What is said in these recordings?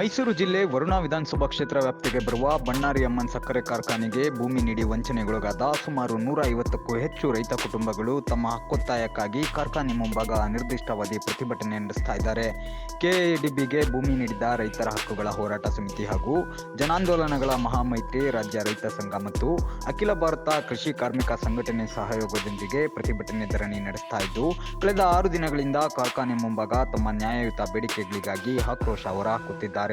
ಮೈಸೂರು ಜಿಲ್ಲೆ ವರುಣಾ ವಿಧಾನಸಭಾ ಕ್ಷೇತ್ರ ವ್ಯಾಪ್ತಿಗೆ ಬರುವ ಬಣ್ಣಾರಿ ಅಮ್ಮನ್ ಸಕ್ಕರೆ ಕಾರ್ಖಾನೆಗೆ ಭೂಮಿ ನೀಡಿ ವಂಚನೆಗೊಳಗಾದ ಸುಮಾರು ನೂರ ಐವತ್ತಕ್ಕೂ ಹೆಚ್ಚು ರೈತ ಕುಟುಂಬಗಳು ತಮ್ಮ ಹಕ್ಕೊತ್ತಾಯಕ್ಕಾಗಿ ಕಾರ್ಖಾನೆ ಮುಂಭಾಗ ಅನಿರ್ದಿಷ್ಟಾವಧಿ ಪ್ರತಿಭಟನೆ ನಡೆಸ್ತಾ ಇದ್ದಾರೆ. ಕೆಎಡಿಬಿಗೆ ಭೂಮಿ ನೀಡಿದ ರೈತರ ಹಕ್ಕುಗಳ ಹೋರಾಟ ಸಮಿತಿ ಹಾಗೂ ಜನಾಂದೋಲನಗಳ ಮಹಾಮೈತ್ರಿ ರಾಜ್ಯ ರೈತ ಸಂಘ ಮತ್ತು ಅಖಿಲ ಭಾರತ ಕೃಷಿ ಕಾರ್ಮಿಕ ಸಂಘಟನೆ ಸಹಯೋಗದೊಂದಿಗೆ ಪ್ರತಿಭಟನೆ ಧರಣಿ ನಡೆಸ್ತಾ ಇದ್ದು, ಕಳೆದ ಆರು ದಿನಗಳಿಂದ ಕಾರ್ಖಾನೆ ಮುಂಭಾಗ ತಮ್ಮ ನ್ಯಾಯಯುತ ಬೇಡಿಕೆಗಳಿಗಾಗಿ ಆಕ್ರೋಶ ಹೊರಹಾಕುತ್ತಿದ್ದಾರೆ.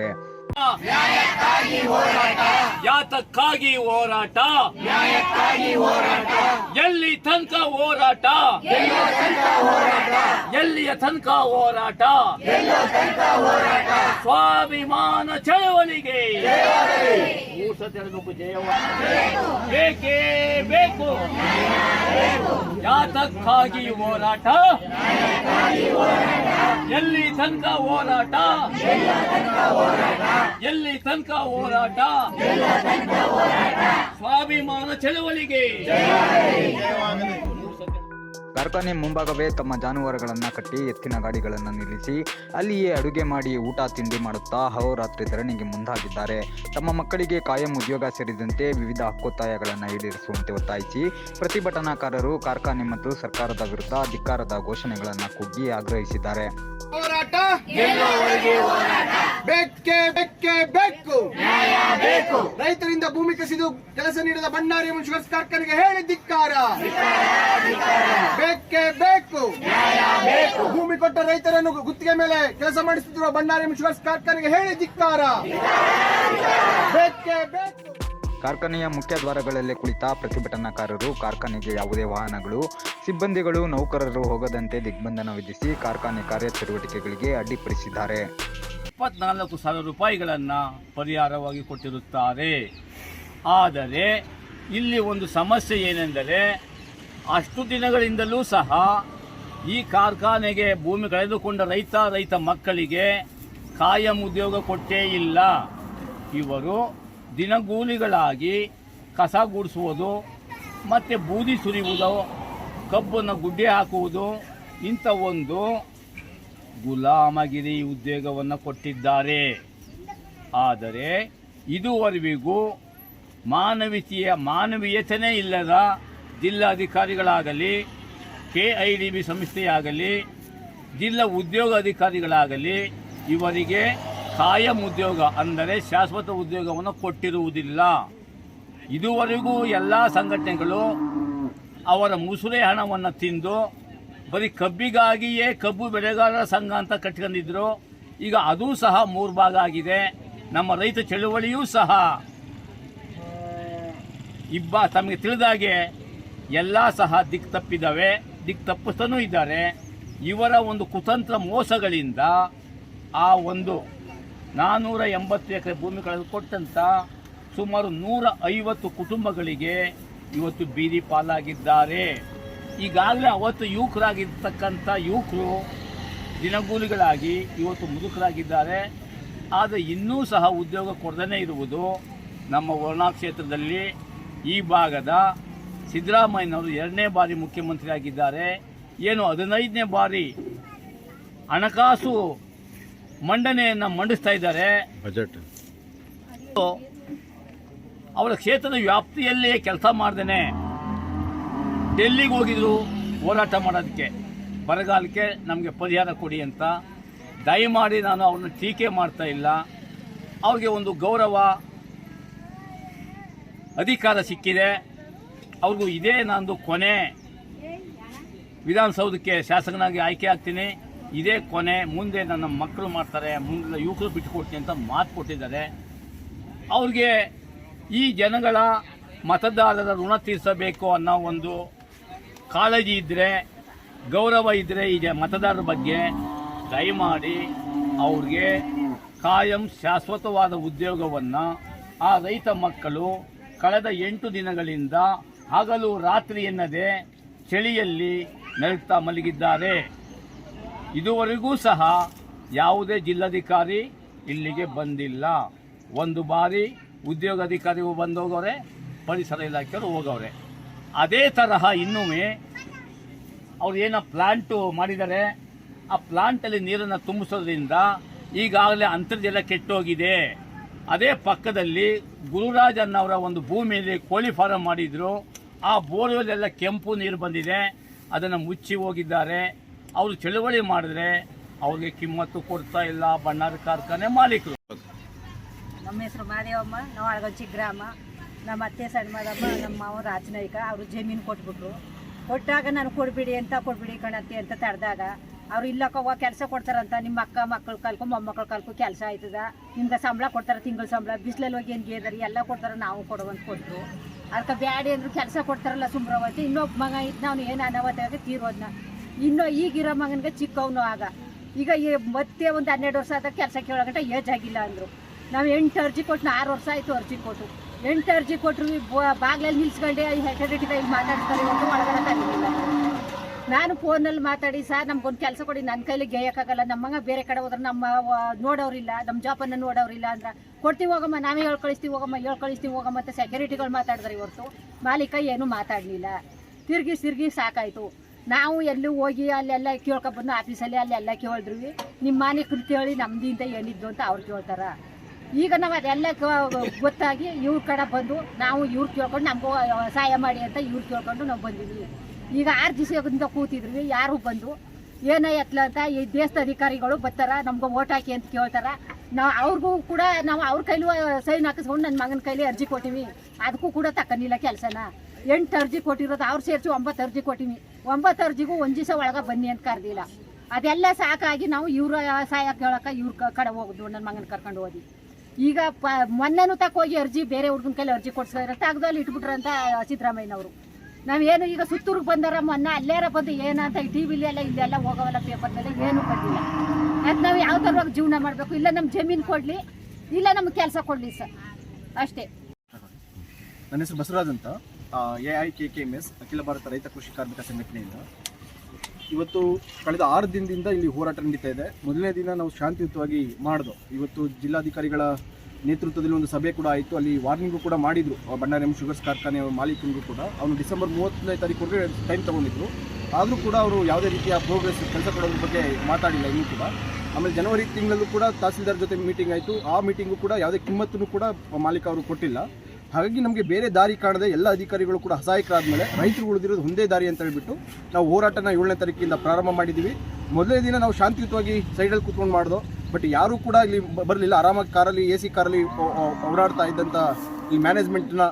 ಯಾತಕ್ಕಾಗಿ ಹೋರಾಟ? ಎಲ್ಲಿ ತನಕ ಹೋರಾಟ? ಎಲ್ಲಿಯ ತನಕ ಹೋರಾಟ. ಸ್ವಾಭಿಮಾನ ಚಳವಳಿಗೆ. ಮೂಸ ತೆರೆದಕ್ಕೂ ಜಯವ ಬೇಕೇ ಬೇಕು. ಯಾತಕ್ಕಾಗಿ ಹೋರಾಟ. ಎಲ್ಲಿ ತನಕ ಹೋರಾಟ. ಎಲ್ಲಿ ತನಕ ಹೋರಾಟ. ಸ್ವಾಭಿಮಾನ ಚಳವಳಿಗೆ. ಕಾರ್ಖಾನೆ ಮುಂಭಾಗವೇ ತಮ್ಮ ಜಾನುವಾರುಗಳನ್ನು ಕಟ್ಟಿ ಎತ್ತಿನ ಗಾಡಿಗಳನ್ನು ನಿಲ್ಲಿಸಿ ಅಲ್ಲಿಯೇ ಅಡುಗೆ ಮಾಡಿ ಊಟ ತಿಂಡಿ ಮಾಡುತ್ತಾ ಅಹೋರಾತ್ರಿ ಧರಣಿಗೆ ಮುಂದಾಗಿದ್ದಾರೆ. ತಮ್ಮ ಮಕ್ಕಳಿಗೆ ಕಾಯಂ ಉದ್ಯೋಗ ಸೇರಿದಂತೆ ವಿವಿಧ ಹಕ್ಕೊತ್ತಾಯಗಳನ್ನು ಈಡೇರಿಸುವಂತೆ ಒತ್ತಾಯಿಸಿ ಪ್ರತಿಭಟನಾಕಾರರು ಕಾರ್ಖಾನೆ ಮತ್ತು ಸರ್ಕಾರದ ವಿರುದ್ಧ ಧಿಕ್ಕಾರದ ಘೋಷಣೆಗಳನ್ನು ಕೂಗಿ ಆಗ್ರಹಿಸಿದ್ದಾರೆ. ಹೋರಾಟ ಬೆಕ್ಕೆ ಬೇಕೇ ಬೇಕು. ರೈತರಿಂದ ಭೂಮಿ ಕಸಿದು ಕೆಲಸ ನೀಡಿದ ಭಂಡಾರಿ ಮುನ್ಸಿಪಲ್ ಕಾರ್ಖಾನೆಗೆ ಹೇಳಿ ಧಿಕ್ಕಾರ ಬೇಕೇ. ಬೇಕು ಭೂಮಿ ಕೊಟ್ಟ ರೈತರನ್ನು ಗುತ್ತಿಗೆ ಮೇಲೆ ಕೆಲಸ ಮಾಡಿಸುತ್ತಿರುವ ಬಂಡಾರಿ ಶುಗರ್ಸ್ ಕಾರ್ಖಾನೆಗೆ ಹೇಳಿ ಧಿಕ್ಕಾರ. ಬೇಕೇ ಬೇಕು. ಕಾರ್ಖಾನೆಯ ಮುಖ್ಯ ದ್ವಾರಗಳಲ್ಲೇ ಕುಳಿತ ಪ್ರತಿಭಟನಾಕಾರರು ಕಾರ್ಖಾನೆಗೆ ಯಾವುದೇ ವಾಹನಗಳು ಸಿಬ್ಬಂದಿಗಳು ನೌಕರರು ಹೋಗದಂತೆ ದಿಗ್ಬಂಧನ ವಿಧಿಸಿ ಕಾರ್ಖಾನೆ ಕಾರ್ಯಚಟುವಟಿಕೆಗಳಿಗೆ ಅಡ್ಡಿಪಡಿಸಿದ್ದಾರೆ. ಇಪ್ಪತ್ನಾಲ್ಕು ಸಾವಿರ ರೂಪಾಯಿಗಳನ್ನು ಪರಿಹಾರವಾಗಿ ಕೊಟ್ಟಿರುತ್ತಾರೆ. ಆದರೆ ಇಲ್ಲಿ ಒಂದು ಸಮಸ್ಯೆ ಏನೆಂದರೆ ಅಷ್ಟು ದಿನಗಳಿಂದಲೂ ಸಹ ಈ ಕಾರ್ಖಾನೆಗೆ ಭೂಮಿ ಕಳೆದುಕೊಂಡ ರೈತ ರೈತ ಮಕ್ಕಳಿಗೆ ಕಾಯಂ ಉದ್ಯೋಗ ಕೊಟ್ಟೇ ಇಲ್ಲ. ಇವರು ದಿನಗೂಲಿಗಳಾಗಿ ಕಸ ಗುಡಿಸುವುದು, ಮತ್ತು ಬೂದಿ ಸುರಿಯುವುದು, ಕಬ್ಬನ್ನು ಗುಡ್ಡೆ ಹಾಕುವುದು, ಇಂಥ ಒಂದು ಗುಲಾಮಗಿರಿ ಉದ್ಯೋಗವನ್ನು ಕೊಟ್ಟಿದ್ದಾರೆ. ಆದರೆ ಇದುವರೆಗೂ ಮಾನವೀಯತೆಯ ಮಾನವೀಯತೆಯೇ ಇಲ್ಲದ ಜಿಲ್ಲಾಧಿಕಾರಿಗಳಾಗಲಿ ಕೆ ಐ ಡಿ ಬಿ ಸಂಸ್ಥೆಯಾಗಲಿ, ಜಿಲ್ಲಾ ಉದ್ಯೋಗ ಅಧಿಕಾರಿಗಳಾಗಲಿ ಇವರಿಗೆ ಕಾಯಂ ಉದ್ಯೋಗ ಅಂದರೆ ಶಾಶ್ವತ ಉದ್ಯೋಗವನ್ನು ಕೊಟ್ಟಿರುವುದಿಲ್ಲ. ಇದುವರೆಗೂ ಎಲ್ಲ ಸಂಘಟನೆಗಳು ಅವರ ಮುಸುರೆ ಹಣವನ್ನು ತಿಂದು ಬರೀ ಕಬ್ಬಿಗಾಗಿಯೇ ಕಬ್ಬು ಬೆಳೆಗಾರರ ಸಂಘ ಅಂತ ಕಟ್ಕೊಂಡಿದ್ರು. ಈಗ ಅದೂ ಸಹ ಮೂರು ಭಾಗ ಆಗಿದೆ. ನಮ್ಮ ರೈತ ಚಳುವಳಿಯೂ ಸಹ ಇಬ್ಬ ತಮಗೆ ತಿಳಿದಾಗೆ ಎಲ್ಲ ಸಹ ದಿಕ್ ತಪ್ಪಿದ್ದಾವೆ ದಿಕ್ ತಪ್ಪಿಸ್ತಾನೂ ಇದ್ದಾರೆ. ಇವರ ಒಂದು ಕುತಂತ್ರ ಮೋಸಗಳಿಂದ ಆ ಒಂದು ನಾನ್ನೂರ ಎಂಬತ್ತು ಎಕರೆ ಭೂಮಿ ಕಳೆದುಕೊಟ್ಟಂಥ ಸುಮಾರು ನೂರ ಐವತ್ತು ಕುಟುಂಬಗಳಿಗೆ ಇವತ್ತು ಬೀದಿ ಪಾಲಾಗಿದ್ದಾರೆ. ಈಗಾಗಲೇ ಅವತ್ತು ಯುವಕರಾಗಿರ್ತಕ್ಕಂಥ ಯುವಕರು ದಿನಗೂಲಿಗಳಾಗಿ ಇವತ್ತು ಮುದುಕರಾಗಿದ್ದಾರೆ. ಆದರೆ ಇನ್ನೂ ಸಹ ಉದ್ಯೋಗ ಕೊಡದೇ ಇರುವುದು ನಮ್ಮ ವರ್ಣಾ ಕ್ಷೇತ್ರದಲ್ಲಿ ಈ ಭಾಗದ ಸಿದ್ದರಾಮಯ್ಯನವರು ಎರಡನೇ ಬಾರಿ ಮುಖ್ಯಮಂತ್ರಿಯಾಗಿದ್ದಾರೆ. ಏನು ಹದಿನೈದನೇ ಬಾರಿ ಹಣಕಾಸು ಮಂಡನೆಯನ್ನು ಮಂಡಿಸ್ತಾ ಇದ್ದಾರೆ. ಬಜೆಟ್. ಅವರ ಕ್ಷೇತ್ರದ ವ್ಯಾಪ್ತಿಯಲ್ಲೇ ಕೆಲಸ ಮಾಡ್ದೇನೆ. ಡೆಲ್ಲಿಗೆ ಹೋಗಿದ್ರು ಹೋರಾಟ ಮಾಡೋದಕ್ಕೆ. ಬರಗಾಲಕ್ಕೆ ನಮಗೆ ಪರಿಹಾರ ಕೊಡಿ ಅಂತ. ದಯಮಾಡಿ ನಾನು ಅವ್ರನ್ನ ಟೀಕೆ ಮಾಡ್ತಾ ಇಲ್ಲ. ಅವ್ರಿಗೆ ಒಂದು ಗೌರವ ಅಧಿಕಾರ ಸಿಕ್ಕಿದೆ. ಅವ್ರಿಗೂ ಇದೇ ನಂದು ಕೊನೆ. ವಿಧಾನಸೌಧಕ್ಕೆ ಶಾಸಕನಾಗಿ ಆಯ್ಕೆ ಆಗ್ತೀನಿ. ಇದೇ ಕೊನೆ. ಮುಂದೆ ನನ್ನ ಮಕ್ಕಳು ಮಾಡ್ತಾರೆ. ಮುಂದೆ ಯುವಕರು ಬಿಟ್ಟುಕೊಡ್ತೀನಿ ಅಂತ ಮಾತು ಕೊಟ್ಟಿದ್ದಾರೆ. ಅವ್ರಿಗೆ ಈ ಜನಗಳ ಮತದಾರರ ಋಣ ತೀರಿಸಬೇಕು ಅನ್ನೋ ಒಂದು ಕಾಳಜಿ ಇದ್ದರೆ ಗೌರವ ಇದ್ದರೆ ಈ ಜ- ಮತದಾರರ ಬಗ್ಗೆ ದಯಮಾಡಿ ಅವ್ರಿಗೆ ಕಾಯಂ ಶಾಶ್ವತವಾದ ಉದ್ಯೋಗವನ್ನು ಆ ರೈತ ಮಕ್ಕಳು ಕಳೆದ ಎಂಟು ದಿನಗಳಿಂದ ಹಗಲು ರಾತ್ರಿ ಎನ್ನದೆ ಚಳಿಯಲ್ಲಿ ನರಳುತ್ತಾ ಮಲಗಿದ್ದಾರೆ. ಇದುವರೆಗೂ ಸಹ ಯಾವುದೇ ಜಿಲ್ಲಾಧಿಕಾರಿ ಇಲ್ಲಿಗೆ ಬಂದಿಲ್ಲ. ಒಂದು ಬಾರಿ ಉದ್ಯೋಗಾಧಿಕಾರಿಗೂ ಬಂದು ಹೋಗವ್ರೆ ಪರಿಸರ ಇಲಾಖೆಯವರು ಹೋಗವ್ರೆ. ಅದೇ ತರಹ ಇನ್ನೊಮ್ಮೆ ಅವ್ರು ಏನೋ ಪ್ಲಾಂಟು ಮಾಡಿದ್ದಾರೆ. ಆ ಪ್ಲಾಂಟಲ್ಲಿ ನೀರನ್ನು ತುಂಬಿಸೋದ್ರಿಂದ ಈಗಾಗಲೇ ಅಂತರ್ಜಲ ಕೆಟ್ಟೋಗಿದೆ. ಅದೇ ಪಕ್ಕದಲ್ಲಿ ಗುರುರಾಜ್ ಅನ್ನೋರ ಒಂದು ಭೂಮಿಯಲ್ಲಿ ಕೋಳಿ ಫಾರಂ ಮಾಡಿದ್ರು. ಆ ಬೋರ್ವೆಲ್ ಎಲ್ಲ ಕೆಂಪು ನೀರು ಬಂದಿದೆ. ಅದನ್ನು ಮುಚ್ಚಿ ಹೋಗಿದ್ದಾರೆ. ಅವರು ಚಳುವಳಿ ಮಾಡಿದ್ರೆ ಅವ್ರಿಗೆ ಕಿಮ್ಮತ್ತು ಕೊಡ್ತಾ ಇಲ್ಲ. ಬಣ್ಣದ ಕಾರ್ಖಾನೆ ಮಾಲೀಕರು. ನಮ್ಮ ಹೆಸರು ಮಾದೇವಮ್ಮ. ನಾವು ಅಳಗಂಚಿ ಗ್ರಾಮ. ನಮ್ಮ ಅತ್ತೆ ಸಣ್ಣ ಮಾದಮ್ಮ ನಮ್ಮ ಅವ್ರ ರಾಜನಾಯ್ಕ ಅವರು ಜಮೀನು ಕೊಟ್ಬಿಟ್ರು. ಕೊಟ್ಟಾಗ ನಾನು ಕೊಡ್ಬಿಡಿ ಅಂತ, ಕೊಡ್ಬಿಡಿ ಕಣತ್ತೆ ಅಂತ ತಡೆದಾಗ ಅವ್ರು ಇಲ್ಲಕ್ಕ ಕೆಲಸ ಕೊಡ್ತಾರಂತ, ನಿಮ್ಮ ಅಕ್ಕ ಮಕ್ಕಳು ಕಲ್ಕು ಮೊಮ್ಮಕ್ಕಳು ಕಲ್ಕು ಕೆಲಸ ಆಯ್ತದ? ನಿಮ್ಗೆ ಸಂಬಳ ಕೊಡ್ತಾರೆ, ತಿಂಗಳ ಸಂಬಳ? ಬಿಸಿಲಲ್ಲಿ ಹೋಗಿ ಏನು ಗೇದರಿ? ಎಲ್ಲ ಕೊಡ್ತಾರೆ, ನಾವು ಕೊಡುವಂತ ಕೊಟ್ಟರು ಅದಕ್ಕೆ ಬ್ಯಾಡಿ ಅಂದ್ರು ಕೆಲಸ ಕೊಡ್ತಾರಲ್ಲ ಸುಮ್ರವತ್ತೆ ಇನ್ನೊಬ್ಬ ಮಗ ಇದ್ದ ಅವ್ನು ಏನು ಅನಾವತ್ತಾಗ ತೀರೋದ್ನ. ಇನ್ನೂ ಈಗಿರೋ ಮಗನಿಗೆ ಚಿಕ್ಕವನು ಆಗ. ಈಗ ಮತ್ತೆ ಒಂದು ಹನ್ನೆರಡು ವರ್ಷ ಆದಾಗ ಕೆಲಸ ಕೇಳೋಗಂಟ ಏಜ್ ಆಗಿಲ್ಲ ಅಂದರು. ನಾವು ಎಂಟು ಅರ್ಜಿ ಕೊಟ್ಟು ಆರು ವರ್ಷ ಆಯಿತು ಅರ್ಜಿ ಕೊಟ್ಟು. ಎಂಟು ಅರ್ಜಿ ಕೊಟ್ಟರು ಬಾಗ್ಲಲ್ಲಿ ನಿಲ್ಸ್ಕೊಂಡೆ ಹೆಸರಿಟ್ಟಿದ ಇಲ್ಲಿ ಮಾತಾಡ್ತಾರೆ ಇವತ್ತು ಒಳಗಡೆ ನಾನು ಫೋನಲ್ಲಿ ಮಾತಾಡಿ ಸರ್ ನಮ್ಗೊಂದು ಕೆಲಸ ಕೊಡಿ. ನನ್ನ ಕೈಲಿ ಗೆಯ್ಯಕ್ಕಾಗಲ್ಲ. ನಮ್ಮಂಗ ಬೇರೆ ಕಡೆ ಹೋದ್ರೆ ನಮ್ಮ ನೋಡೋರಿಲ್ಲ. ನಮ್ಮ ಜಾಬನ್ನು ನೋಡೋರಿಲ್ಲ ಅಂದ್ರೆ ಕೊಡ್ತೀವಿ ಹೋಗಮ್ಮ. ನಾವೇ ಹೇಳ್ ಕಳಿಸ್ತೀವಿ ಹೋಗಮ್ಮ, ಹೇಳ್ ಕಳಿಸ್ತೀವಿ ಹೋಗಮ್ಮ ಅಂತ ಸೆಕ್ಯೂರಿಟಿಗಳು ಮಾತಾಡಿದ್ರೆ ಇವತ್ತು ಮಾಲೀಕ ಏನು ಮಾತಾಡಲಿಲ್ಲ. ತಿರ್ಗಿ ತಿರ್ಗಿ ಸಾಕಾಯ್ತು. ನಾವು ಎಲ್ಲೂ ಹೋಗಿ ಅಲ್ಲೆಲ್ಲ ಕೇಳ್ಕೊಬಂದು ಆಫೀಸಲ್ಲಿ ಅಲ್ಲೆಲ್ಲ ಕೇಳಿದ್ವಿ. ನಿಮ್ಮ ಮಾಲೀಕರು ಕೇಳಿ ನಮ್ದಿಂದ ಏನಿದ್ದು ಅಂತ ಅವ್ರು ಕೇಳ್ತಾರ. ಈಗ ನಾವು ಅದೆಲ್ಲ ಗೊತ್ತಾಗಿ ಇವ್ರ ಕಡೆ ಬಂದು ನಾವು ಇವ್ರು ಕೇಳ್ಕೊಂಡು ನಮಗೂ ಸಹಾಯ ಮಾಡಿ ಅಂತ ಇವ್ರು ಕೇಳ್ಕೊಂಡು ನಾವು ಬಂದಿದ್ವಿ. ಈಗ ಆರು ದಿವಸದಿಂದ ಕೂತಿದ್ರಿ ಯಾರು ಬಂದು ಏನೋ ಎತ್ಲ ಅಂತ ಈ ದೇಶದ ಅಧಿಕಾರಿಗಳು ಬರ್ತಾರ, ನಮ್ಗೆ ಓಟ್ ಹಾಕಿ ಅಂತ ಕೇಳ್ತಾರ. ನಾವು ಅವ್ರಿಗೂ ಕೂಡ ನಾವು ಅವ್ರ ಕೈಲೂ ಸೈನ್ ಹಾಕಿಸ್ಕೊಂಡು ನನ್ನ ಮಗನ ಕೈಲಿ ಅರ್ಜಿ ಕೊಟ್ಟಿವಿ. ಅದಕ್ಕೂ ಕೂಡ ತಕ್ಕನಿಲ್ಲ ಕೆಲಸನ. ಎಂಟು ಅರ್ಜಿ ಕೊಟ್ಟಿರೋದು, ಅವ್ರು ಸೇರಿಸಿ ಒಂಬತ್ತು ಅರ್ಜಿ ಕೊಟ್ಟಿವಿ. ಒಂಬತ್ತು ಅರ್ಜಿಗೂ ಒಂದು ದಿವಸ ಒಳಗೆ ಬನ್ನಿ ಅಂತ ಕರೆದಿಲ್ಲ. ಅದೆಲ್ಲ ಸಾಕಾಗಿ ನಾವು ಇವ್ರ ಸಹಾಯ ಕೇಳಕ್ಕೆ ಇವ್ರ ಕಡೆ ಹೋಗುದು ನನ್ನ ಮಗನ ಕರ್ಕೊಂಡು ಹೋದಿ ಈಗ ಪ, ಮೊನ್ನೆನೂ ತಕ್ಕ ಹೋಗಿ ಅರ್ಜಿ, ಬೇರೆ ಹುಡುಗನ ಕೈಲಿ ಅರ್ಜಿ ಕೊಡ್ಸಿದ್ರೆ ತೆಗ್ದು ಅಲ್ಲಿ ಇಟ್ಬಿಟ್ರಂತ ಸಿದ್ದರಾಮಯ್ಯನವರು. ನಾವೇನು ಈಗ ಸುತ್ತೂರಿಗೆ ಬಂದಾರ ಮೊನ್ನೆ ಅಲ್ಲೇರ ಬಂದು ಏನಂತ ಈ ಟಿ ವಿಲಿ ಎಲ್ಲ ಇಲ್ಲೆಲ್ಲ ಹೋಗೋವಲ್ಲ ಪೇಪರ್ನಲ್ಲಿ ಏನು ಕೊಟ್ಟಿಲ್ಲ ಅದು ನಾವು ಯಾವ ಥರವಾಗಿ ಜೀವನ ಮಾಡಬೇಕು? ಇಲ್ಲ ನಮ್ಮ ಜಮೀನು ಕೊಡಲಿ, ಇಲ್ಲ ನಮ್ಗೆ ಕೆಲಸ ಕೊಡಲಿ ಸರ್. ಅಷ್ಟೇ. ನನ್ನ ಹೆಸರು ಬಸವರಾಜ್ ಅಂತ. A I K K M S ಅಖಿಲ ಭಾರತ ರೈತ ಕೃಷಿ ಕಾರ್ಮಿಕ ಸಂಘಟನೆಯಿಂದ. ಇವತ್ತು ಕಳೆದ ಆರು ದಿನದಿಂದ ಇಲ್ಲಿ ಹೋರಾಟ ನಡೀತಾ ಇದೆ. ಮೊದಲನೇ ದಿನ ನಾವು ಶಾಂತಿಯುತವಾಗಿ ಮಾಡಿದೋ, ಇವತ್ತು ಜಿಲ್ಲಾಧಿಕಾರಿಗಳ ನೇತೃತ್ವದಲ್ಲಿ ಒಂದು ಸಭೆ ಕೂಡ ಆಯಿತು. ಅಲ್ಲಿ ವಾರ್ನಿಂಗು ಕೂಡ ಮಾಡಿದರು. ಬಂಡಾರಿ ಎಂ ಶುಗರ್ಸ್ ಕಾರ್ಖಾನೆ ಮಾಲೀಕನಿಗೂ ಕೂಡ. ಅವನು ಡಿಸೆಂಬರ್ ಮೂವತ್ತನೇ ತಾರೀಕು ಟೈಮ್ ತೊಗೊಂಡಿದ್ರು. ಆದರೂ ಕೂಡ ಅವರು ಯಾವುದೇ ರೀತಿಯ ಪ್ರೋಗ್ರೆಸ್, ಕೆಲಸ ಕೊಡೋದ್ರ ಬಗ್ಗೆ ಮಾತಾಡಿಲ್ಲ ಇನ್ನೂ ಕೂಡ. ಆಮೇಲೆ ಜನವರಿ ತಿಂಗಳಲ್ಲೂ ಕೂಡ ತಹಸೀಲ್ದಾರ್ ಜೊತೆ ಮೀಟಿಂಗ್ ಆಯಿತು. ಆ ಮೀಟಿಂಗು ಕೂಡ ಯಾವುದೇ ಕಿಮ್ಮತ್ತನ್ನು ಕೂಡ ಮಾಲೀಕ ಅವರು ಕೊಟ್ಟಿಲ್ಲ. ಹಾಗಾಗಿ ನಮಗೆ ಬೇರೆ ದಾರಿ ಕಾಣದೆ ಎಲ್ಲ ಅಧಿಕಾರಿಗಳು ಕೂಡ ಅಸಹಾಯಕರಾದ್ಮೇಲೆ ರೈತರು ಉಳಿದಿರೋದು ಒಂದೇ ದಾರಿ ಅಂತ ಹೇಳ್ಬಿಟ್ಟು ನಾವು ಹೋರಾಟನ ಏಳನೇ ತಾರೀಕಿಂದ ಪ್ರಾರಂಭ ಮಾಡಿದ್ದೀವಿ. ಮೊದಲನೇ ದಿನ ನಾವು ಶಾಂತಿಯುತವಾಗಿ ಸೈಡಲ್ಲಿ ಕೂತ್ಕೊಂಡು ಮಾಡ್ದೋ ಬಟ್ ಯಾರು ಕೂಡ ಇಲ್ಲಿ ಬರಲಿಲ್ಲ. ಆರಾಮಾಗಿ ಕಾರಲ್ಲಿ ಎ ಸಿ ಕಾರಲ್ಲಿ ಓಡಾಡ್ತಾ ಇದ್ದಂಥ ಈ ಮ್ಯಾನೇಜ್ಮೆಂಟ್ನ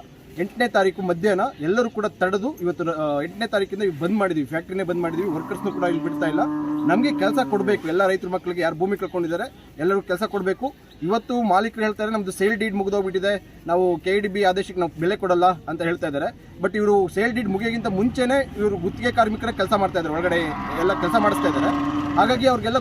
ಎಂಟನೇ ತಾರೀಕು ಮಧ್ಯಾಹ್ನ ಎಲ್ಲರೂ ಕೂಡ ತಡೆದು ಇವತ್ತು ಎಂಟನೇ ತಾರೀಕಿಂದ ಇವ್ ಬಂದ್ ಮಾಡಿದ್ವಿ. ಫ್ಯಾಕ್ಟ್ರಿನೇ ಬಂದ್ ಮಾಡಿದ್ವಿ. ವರ್ಕರ್ಸ್ನು ಕೂಡ ಇಲ್ಲಿ ಬಿಡ್ತಾ ಇಲ್ಲ. ನಮಗೆ ಕೆಲಸ ಕೊಡಬೇಕು. ಎಲ್ಲ ರೈತರ ಮಕ್ಕಳಿಗೆ ಯಾರು ಭೂಮಿ ಕಳ್ಕೊಂಡಿದ್ದಾರೆ ಎಲ್ಲರೂ ಕೆಲಸ ಕೊಡಬೇಕು. ಇವತ್ತು ಮಾಲೀಕರು ಹೇಳ್ತಾರೆ, ನಮ್ದು ಸೇಲ್ ಡೀಡ್ ಮುಗಿದೋಗ್ಬಿಟ್ಟಿದೆ. ನಾವು ಕೆ ಡಿ ಬಿ ಆದೇಶಕ್ಕೆ ನಾವು ಬೆಲೆ ಕೊಡಲ್ಲ ಅಂತ ಹೇಳ್ತಾ ಇದ್ದಾರೆ ಬಟ್ ಇವರು ಸೇಲ್ ಡೀಡ್ ಮುಗಿಯೋಕ್ಕಿಂತ ಮುಂಚೆನೇ ಇವರು ಗುತ್ತಿಗೆ ಕಾರ್ಮಿಕರ ಕೆಲಸ ಮಾಡ್ತಾ ಇದ್ದಾರೆ ಒಳಗಡೆ ಎಲ್ಲ ಕೆಲಸ ಮಾಡಿಸ್ತಾ ಇದ್ದಾರೆ ಹಾಗಾಗಿ ಅವ್ರಿಗೆಲ್ಲ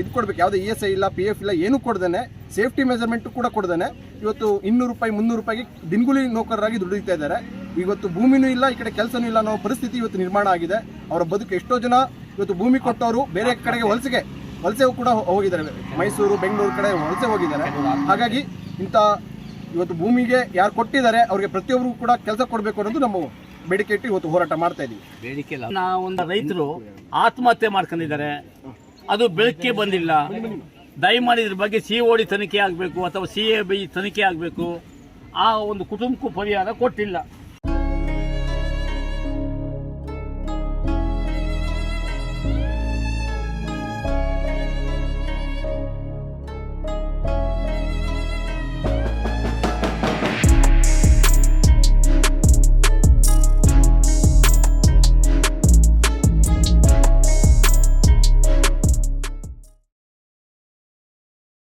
ಇದು ಕೊಡ್ಬೇಕು. ಯಾವುದೇ ಇ ಎಸ್ ಐ ಇಲ್ಲ ಪಿ ಎಫ್ ಇಲ್ಲ, ಏನೂ ಕೊಡ್ದೇನೆ, ಸೇಫ್ಟಿ ಮೆಜರ್ಮೆಂಟ್ ಕೂಡ ಕೊಡ್ದೇನೆ. ಇವತ್ತು ಇನ್ನೂರು ರೂಪಾಯಿ, ಮುನ್ನೂರು ರೂಪಾಯಿಗೆ ದಿನಗೂಲಿ ನೌಕರರಾಗಿ ದುಡಿಯುತ್ತಾ ಇದ್ದಾರೆ. ಇವತ್ತು ಭೂಮಿನೂ ಇಲ್ಲ, ಈ ಕಡೆ ಕೆಲಸನೂ ಇಲ್ಲ ಅನ್ನೋ ಪರಿಸ್ಥಿತಿ ಇವತ್ತು ನಿರ್ಮಾಣ ಆಗಿದೆ. ಅವರ ಬದುಕು ಎಷ್ಟೋ ಜನ ಇವತ್ತು ಭೂಮಿ ಕೊಟ್ಟವರು ಬೇರೆ ಕಡೆಗೆ ವಲಸೆಗೆ, ವಲಸೆ ಕೂಡ ಹೋಗಿದ್ದಾರೆ. ಮೈಸೂರು, ಬೆಂಗಳೂರು ಕಡೆ ವಲಸೆ ಹೋಗಿದ್ದಾರೆ. ಹಾಗಾಗಿ ಇಂಥ ಇವತ್ತು ಭೂಮಿಗೆ ಯಾರು ಕೊಟ್ಟಿದ್ದಾರೆ, ಅವ್ರಿಗೆ ಪ್ರತಿಯೊಬ್ಬರಿಗೂ ಕೂಡ ಕೆಲಸ ಕೊಡಬೇಕು ಅನ್ನೋದು ನಮ್ಮ ಬೇಡಿಕೆ ಇಟ್ಟು ಇವತ್ತು ಹೋರಾಟ ಮಾಡ್ತಾ ಇದ್ದೀವಿ ಬೇಡಿಕೆ ಇಲ್ಲ. ನಾ ಒಂದು ರೈತರು ಆತ್ಮಹತ್ಯೆ ಮಾಡ್ಕೊಂಡಿದ್ದಾರೆ. ಅದು ಬೆಳಕಿಗೆ ಬಂದಿಲ್ಲ. ದಯಮಾಡಿ ಇದ್ರ ಬಗ್ಗೆ ಸಿ ಓ ಡಿ ತನಿಖೆ ಆಗಬೇಕು ಅಥವಾ ಸಿ ಎ ಬಿ ತನಿಖೆ ಆಗಬೇಕು. ಆ ಒಂದು ಕುಟುಂಬಕ್ಕೂ ಪರಿಹಾರ ಕೊಟ್ಟಿಲ್ಲ.